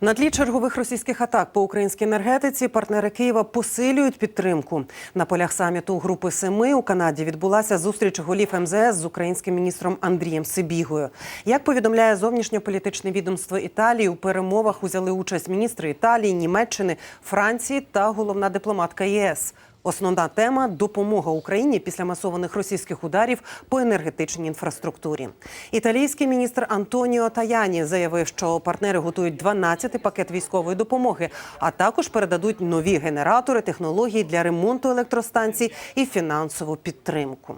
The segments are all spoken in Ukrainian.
На тлі чергових російських атак по українській енергетиці партнери Києва посилюють підтримку. На полях саміту Групи Семи у Канаді відбулася зустріч голів МЗС з українським міністром Андрієм Сибігою. Як повідомляє зовнішньополітичне відомство Італії, у перемовах узяли участь міністри Італії, Німеччини, Франції та головна дипломатка ЄС. Основна тема допомога Україні після масованих російських ударів по енергетичній інфраструктурі. Італійський міністр Антоніо Таяні заявив, що партнери готують 12-й пакет військової допомоги, а також передадуть нові генератори, технології для ремонту електростанцій і фінансову підтримку.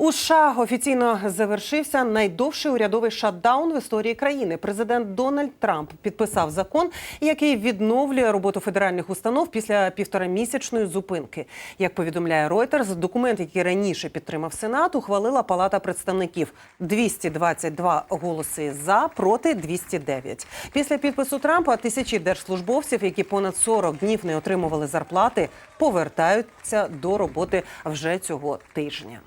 У США офіційно завершився найдовший урядовий шатдаун в історії країни. Президент Дональд Трамп підписав закон, який відновлює роботу федеральних установ після півторамісячної зупинки. Як повідомляє Reuters, документ, який раніше підтримав Сенат, ухвалила Палата представників 222 голоси за проти 209. Після підпису Трампа тисячі держслужбовців, які понад 40 днів не отримували зарплати, повертаються до роботи вже цього тижня.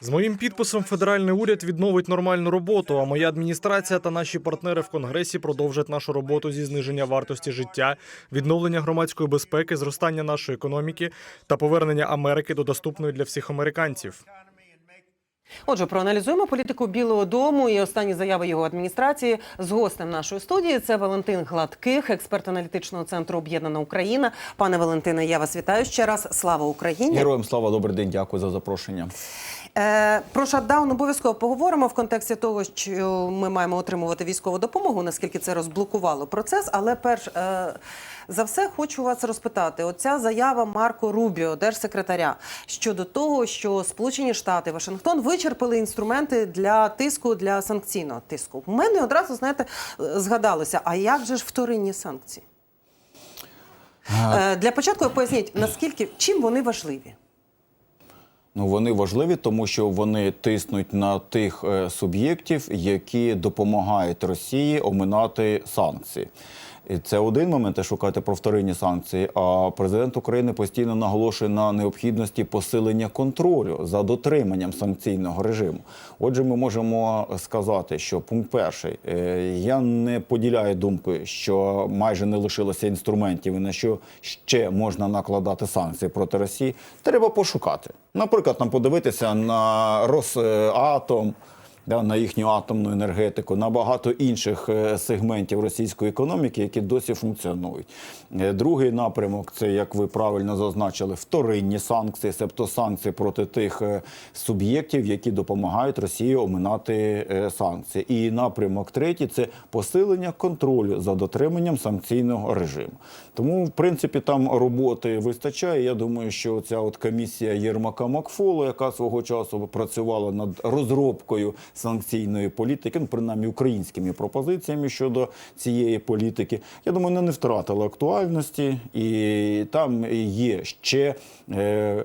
З моїм підписом федеральний уряд відновить нормальну роботу. А моя адміністрація та наші партнери в конгресі продовжать нашу роботу зі зниження вартості життя, відновлення громадської безпеки, зростання нашої економіки та повернення Америки до доступної для всіх американців. Отже, проаналізуємо політику Білого Дому і останні заяви його адміністрації з гостем нашої студії. Це Валентин Гладких, експерт аналітичного центру Об'єднана Україна. Пане Валентине, я вас вітаю ще раз. Слава Україні! Героям слава, добрий день, дякую за запрошення. Е, Про шатдаун обов'язково поговоримо в контексті того, що ми маємо отримувати військову допомогу, наскільки це розблокувало процес. Але перш е, за все хочу вас розпитати: оця заява Марко Рубіо, держсекретаря, щодо того, що Сполучені Штати Вашингтон вичерпали інструменти для тиску для санкційного тиску. У мене одразу знаєте згадалося, а як же ж вторинні санкції? Е, Для початку поясніть, наскільки чим вони важливі? Ну вони важливі, тому що вони тиснуть на тих е, суб'єктів, які допомагають Росії оминати санкції. І це один момент, шукати про вторинні санкції. А президент України постійно наголошує на необхідності посилення контролю за дотриманням санкційного режиму. Отже, ми можемо сказати, що пункт перший е, я не поділяю думки, що майже не лишилося інструментів і на що ще можна накладати санкції проти Росії. Треба пошукати. Наприклад, нам подивитися на Росатом. Да, на їхню атомну енергетику, на багато інших е, сегментів російської економіки, які досі функціонують. Е, Другий напрямок це, як ви правильно зазначили, вторинні санкції, себто санкції проти тих е, суб'єктів, які допомагають Росії оминати санкції. І напрямок третій це посилення контролю за дотриманням санкційного режиму. Тому, в принципі, там роботи вистачає. Я думаю, що ця от комісія Єрмака Макфола, яка свого часу працювала над розробкою санкційної політики, ну принаймні українськими пропозиціями щодо цієї політики, я думаю, не втратила актуальності, і там є ще. Е,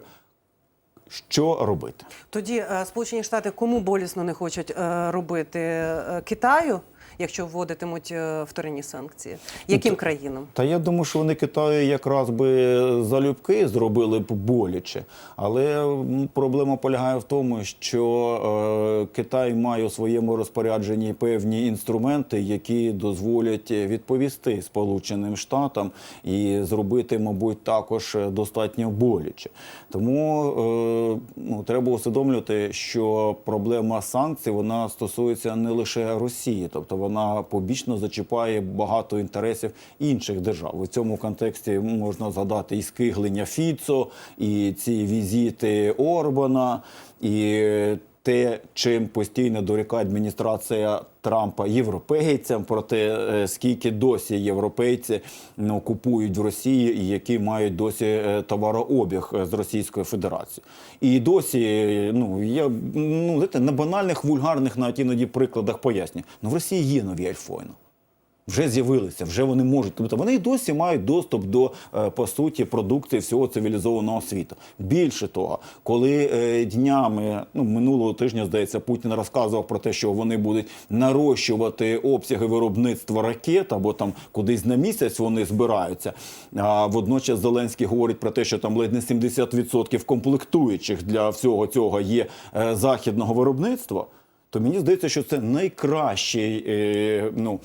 що робити? Тоді е, Сполучені Штати кому болісно не хочуть е, робити Е, Китаю, якщо вводитимуть е, вторинні санкції? Яким країнам? Та я думаю, що вони Китаю якраз би залюбки зробили б боляче. Але проблема полягає в тому, що е, Китай має у своєму розпорядженні певні інструменти, які дозволять відповісти Сполученим Штатам і зробити, мабуть, також достатньо боляче. Тому е, ну, треба усвідомлювати, що проблема санкцій вона стосується не лише Росії, тобто вона побічно зачіпає багато інтересів інших держав. У цьому контексті можна згадати і скиглення Фіцо, і ці візити Орбана, і те, чим постійно дорікає адміністрація Трампа європейцям, про те, е, скільки досі європейці ну, купують в Росії і які мають досі е, товарообіг е, з Російською Федерацією. І досі, ну я ну знаєте, на банальних вульгарних навіть іноді прикладах пояснюю. Ну в Росії є нові айфони. Вже з'явилися, вже вони можуть. Тобто вони досі мають доступ до е, по суті продукції всього цивілізованого світу. Більше того, коли е, днями ну минулого тижня здається, Путін розказував про те, що вони будуть нарощувати обсяги виробництва ракет або там кудись на місяць вони збираються. А водночас Зеленський говорить про те, що там ледь не 70% комплектуючих для всього цього є е, західного виробництва. то мені здається, що це найкращий ну,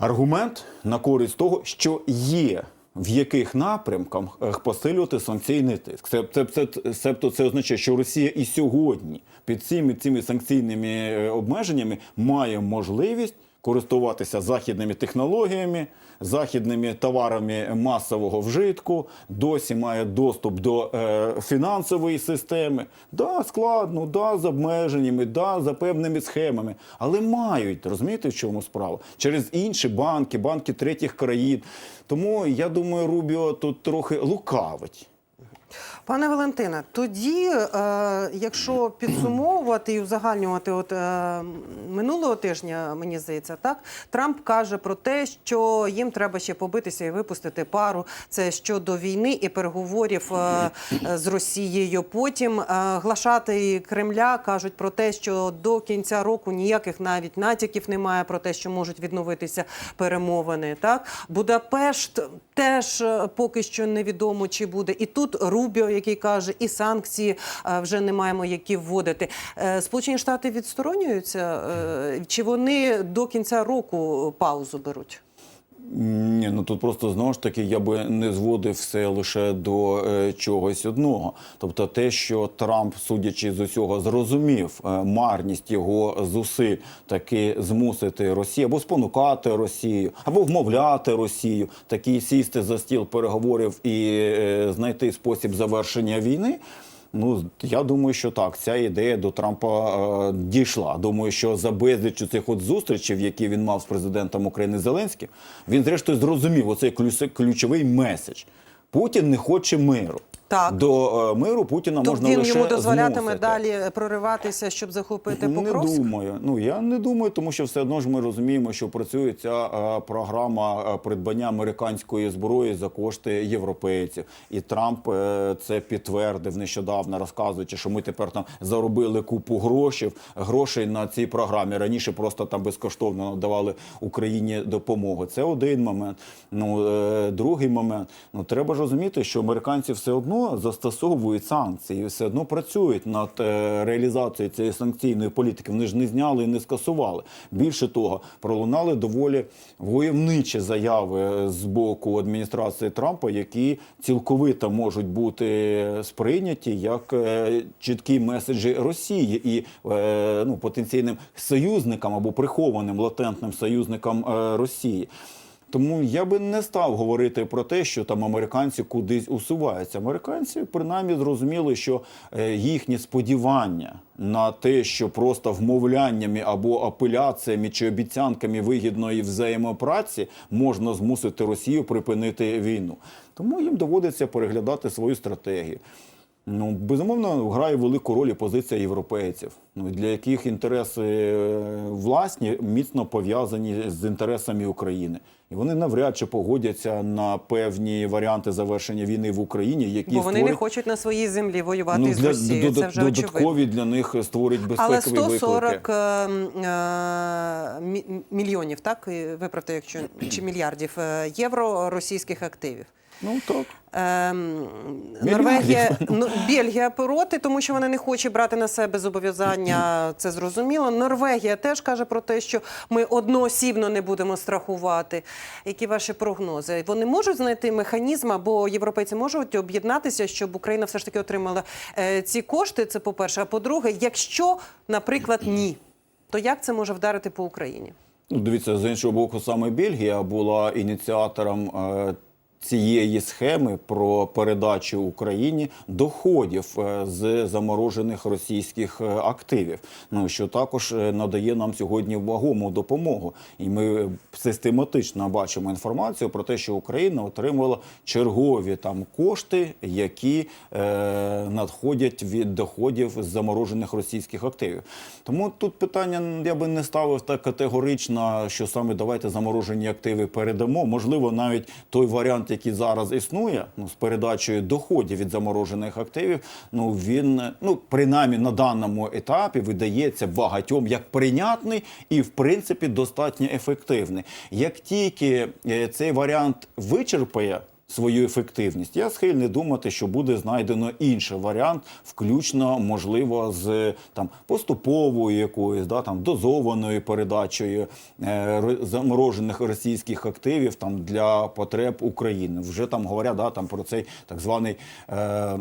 аргумент на користь того, що є. В яких напрямках е, посилювати санкційний тиск? Це, це, це, себто це означає, що Росія і сьогодні під цими цими санкційними е, обмеженнями має можливість користуватися західними технологіями, західними товарами масового вжитку, досі має доступ до е, фінансової системи. Да, складно, да, з обмеженнями, да, за певними схемами, але мають, розумієте, в чому справа? Через інші банки, банки третіх країн. Тому я думаю, Рубіо тут трохи лукавить. Пане Валентине, тоді, е, якщо підсумовувати і узагальнювати, от е, минулого тижня, мені здається, так Трамп каже про те, що їм треба ще побитися і випустити пару. Це щодо війни і переговорів е, е, з Росією. Потім е, глашати Кремля кажуть про те, що до кінця року ніяких навіть натяків немає про те, що можуть відновитися перемовини. Так Будапешт теж е, поки що невідомо, чи буде. І тут Рубіо, який каже, і санкції е, вже не маємо які вводити. Е, Сполучені Штати відсторонюються, е, чи вони до кінця року паузу беруть? Ні, ну тут просто знову ж таки я би не зводив все лише до е, чогось одного. Тобто, те, що Трамп, судячи з усього, зрозумів е, марність його зусиль таки змусити Росію або спонукати Росію, або вмовляти Росію, таки сісти за стіл переговорів і е, знайти спосіб завершення війни. Ну, я думаю, що так, ця ідея до Трампа е, дійшла. Думаю, що за безліч цих от зустрічів, які він мав з президентом України Зеленським, він зрештою зрозумів оцей ключовий меседж. Путін не хоче миру. Так. До е, миру Путіна То можна він лише йому дозволятиме змусити. далі прориватися, щоб захопити Не думаю. Ну я не думаю, тому що все одно ж ми розуміємо, що працює ця е, програма е, придбання американської зброї за кошти європейців. І Трамп це підтвердив нещодавно, розказуючи, що ми тепер там заробили купу грошей, грошей на цій програмі. Раніше просто там безкоштовно надавали Україні допомогу. Це один момент. Ну другий момент. Ну треба ж розуміти, що американці все одно застосовують санкції, все одно працюють над е, реалізацією цієї санкційної політики. Вони ж не зняли і не скасували. Більше того, пролунали доволі войовничі заяви з боку адміністрації Трампа, які цілковито можуть бути сприйняті як е, чіткі меседжі Росії і е, ну, потенційним союзникам або прихованим латентним союзникам е, Росії. Тому я би не став говорити про те, що там американці кудись усуваються. Американці принаймні зрозуміли, що е, їхні сподівання на те, що просто вмовляннями або апеляціями чи обіцянками вигідної взаємопраці можна змусити Росію припинити війну. Тому їм доводиться переглядати свою стратегію. Ну, безумовно, грає велику роль і позиція європейців, ну, для яких інтереси е, власні міцно пов'язані з інтересами України. І вони навряд чи погодяться на певні варіанти завершення війни в Україні, які Бо вони не хочуть на своїй землі воювати ну, з Росією. Це вже очевидно. додаткові для них створять Але безпекові 140 виклики. е, м, е, мільйонів, так виправте, якщо чи мільярдів е, євро російських активів. Ну так. Ем, Норвегія, ну, Бельгія проти, тому що вона не хоче брати на себе зобов'язання. Це зрозуміло. Норвегія теж каже про те, що ми одноосібно не будемо страхувати. Які ваші прогнози? Вони можуть знайти механізм, або європейці можуть об'єднатися, щоб Україна все ж таки отримала е, ці кошти. Це по перше. А по-друге, якщо, наприклад, ні, то як це може вдарити по Україні? Ну, дивіться, з іншого боку, саме Бельгія була ініціатором е, цієї схеми про передачу Україні доходів е, з заморожених російських е, активів. Ну що також е, надає нам сьогодні вагому допомогу. І ми систематично бачимо інформацію про те, що Україна отримала чергові там кошти, які е, надходять від доходів з заморожених російських активів. Тому тут питання я би не ставив так категорично, що саме давайте заморожені активи передамо. Можливо, навіть той варіант, який зараз існує, ну з передачею доходів від заморожених активів, ну він ну принаймні на даному етапі видається багатьом як прийнятний і в принципі достатньо ефективний. Як тільки е, цей варіант вичерпає свою ефективність. Я схильний думати, що буде знайдено інший варіант, включно можливо з там поступовою якоюсь да там дозованою передачею е, заморожених російських активів там для потреб України. Вже там говорять да, там про цей так званий. Е,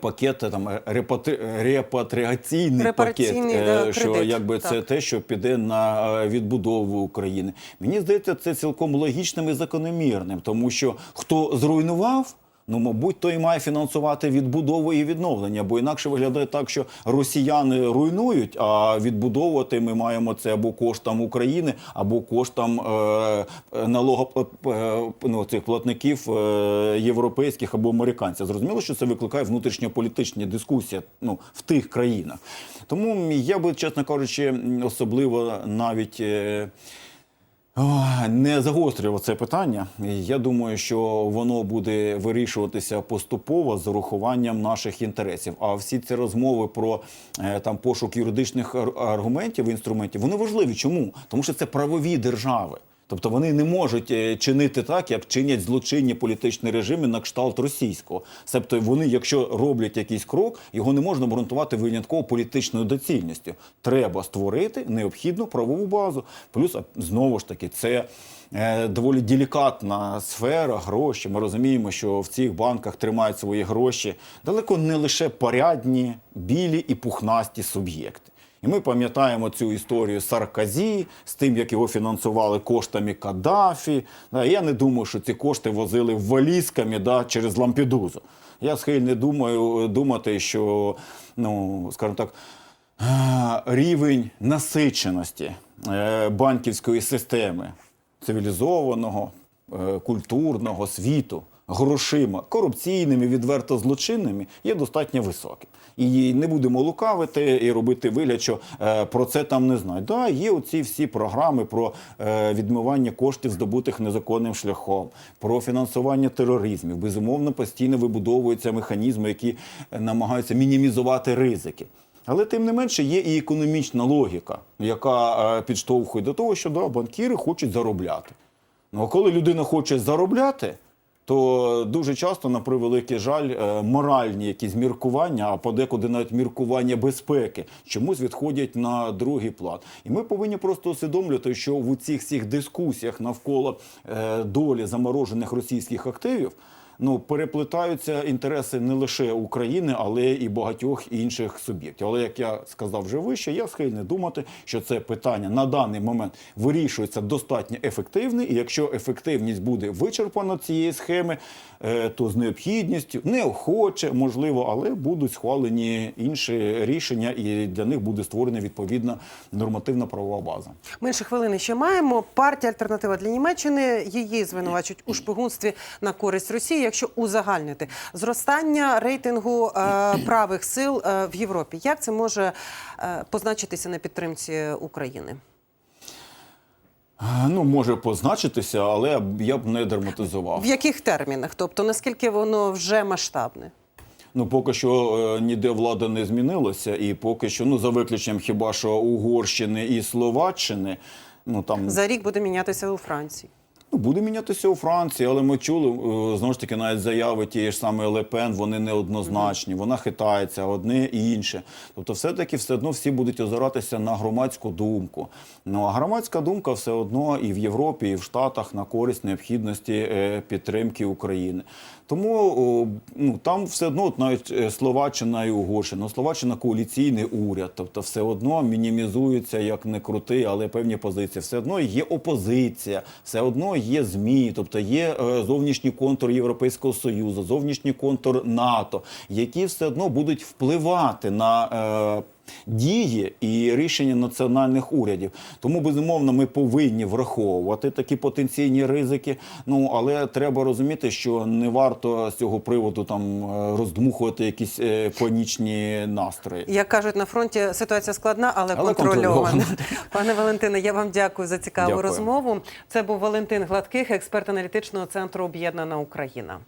Пакет е, там е, репатри... репатріаційний пакет, да, е, що кредит, якби це те, що піде на е, відбудову України. Мені здається, це цілком логічним і закономірним, тому що хто зруйнував. Ну, мабуть, той має фінансувати відбудову і відновлення, бо інакше виглядає так, що росіяни руйнують, а відбудовувати ми маємо це або коштом України, або коштом е, налого е, ну, цих платників е, європейських або американців. Зрозуміло, що це викликає внутрішньополітичні дискусії ну, в тих країнах. Тому я би, чесно кажучи, особливо навіть. Е, Не загострював це питання. Я думаю, що воно буде вирішуватися поступово з урахуванням наших інтересів. А всі ці розмови про е, там пошук юридичних аргументів, інструментів, вони важливі. Чому? Тому що це правові держави. Тобто вони не можуть е, чинити так, як чинять злочинні політичні режими на кшталт російського. Себто вони, якщо роблять якийсь крок, його не можна обґрунтувати винятково політичною доцільністю. Треба створити необхідну правову базу. Плюс знову ж таки, це. е, Доволі делікатна сфера гроші. Ми розуміємо, що в цих банках тримають свої гроші далеко не лише порядні, білі і пухнасті суб'єкти. І ми пам'ятаємо цю історію Сарказі з тим, як його фінансували коштами Каддафі. Я не думаю, що ці кошти возили валізками да, через Лампедузу. Я схильний думаю, думати, що, ну, скажімо так, е, рівень насиченості е, банківської системи цивілізованого, е, культурного світу грошима корупційними, відверто злочинними є достатньо високим. І не будемо лукавити і робити вигляд, що е, про це там не знають. Да, є оці всі програми про е, відмивання коштів, здобутих незаконним шляхом, про фінансування тероризмів. Безумовно, постійно вибудовуються механізми, які е, намагаються мінімізувати ризики. Але тим не менше є і економічна логіка, яка е, підштовхує до того, що да, банкіри хочуть заробляти. Ну а коли людина хоче заробляти, то дуже часто, на превеликий жаль, е, моральні якісь міркування, а подекуди навіть міркування безпеки, чомусь відходять на другий план. І ми повинні просто усвідомлювати, що в цих всіх дискусіях навколо е, долі заморожених російських активів. Ну, переплетаються інтереси не лише України, але і багатьох інших суб'єктів. Але як я сказав вже вище, я схильний думати, що це питання на даний момент вирішується достатньо ефективно. І якщо ефективність буде вичерпана цієї схеми, е, то з необхідністю неохоче, можливо, але будуть схвалені інші рішення, і для них буде створена відповідна нормативна правова база. Менше хвилини ще маємо. Партія Альтернатива для Німеччини її звинувачують у шпигунстві на користь Росії. Якщо узагальнити зростання рейтингу е, правих сил е, в Європі, як це може е, позначитися на підтримці України? Е, Ну, може позначитися, але я б не драматизував. В яких термінах? Тобто наскільки воно вже масштабне? Ну, поки що е, ніде влада не змінилася, і поки що, ну за виключенням хіба що Угорщини і Словаччини, ну там За рік буде мінятися у Франції. Ну, буде мінятися у Франції, але ми чули е, знову ж таки навіть заяви тієї ж саме Лепен, вони неоднозначні, вона хитається одне і інше. Тобто, все-таки все одно всі будуть озиратися на громадську думку. Ну а громадська думка все одно і в Європі, і в Штатах на користь необхідності е, підтримки України. Тому ну, там все одно, от навіть е, Словаччина і Угорщина, ну, Словаччина коаліційний уряд, тобто все одно мінімізується як не крути, але певні позиції. Все одно є опозиція, все одно є ЗМІ, тобто є е, зовнішній контур Європейського Союзу, зовнішній контур НАТО, які все одно будуть впливати на. Дії і рішення національних урядів, тому безумовно ми повинні враховувати такі потенційні ризики. Ну але треба розуміти, що не варто з цього приводу там е, роздмухувати якісь е, панічні настрої. Як кажуть на фронті, ситуація складна, але, Але контрольована. контрольована. Пане Валентине, я вам дякую за цікаву Дякую. розмову. Це був Валентин Гладких, експерт аналітичного центру Об'єднана Україна.